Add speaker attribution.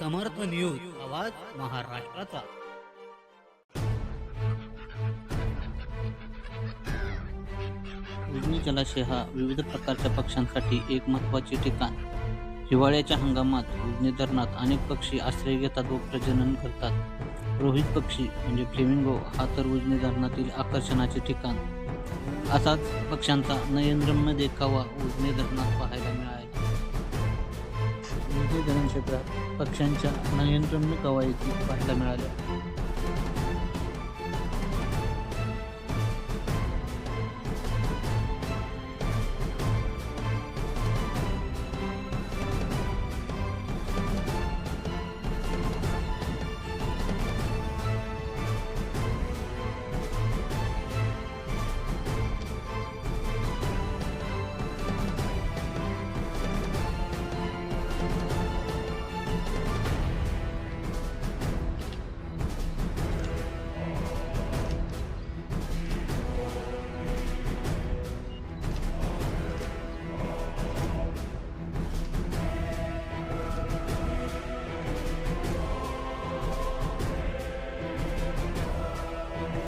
Speaker 1: समर्थ news आवाज महाराष्ट्राचा. उजनी जलाशय हा विविध प्रकारच्या पक्ष्यांसाठी एक महत्त्वाचे ठिकाण. हिवाळ्याच्या हंगामात उजनी धरणात अनेक पक्षी आश्रय घेतात व प्रजनन करतात. रोहित पक्षी म्हणजे फ्लेमिंगो हा तर उजनी धरणातील आकर्षणाचे ठिकाण. असाच पक्ष्यांचा नयनरम्य देखावा उजनी धरणात पाहायला मिळाला उजनी धरण पक्ष्यांच्या नयनरम्य कवायती पाहायला मिळाल्या.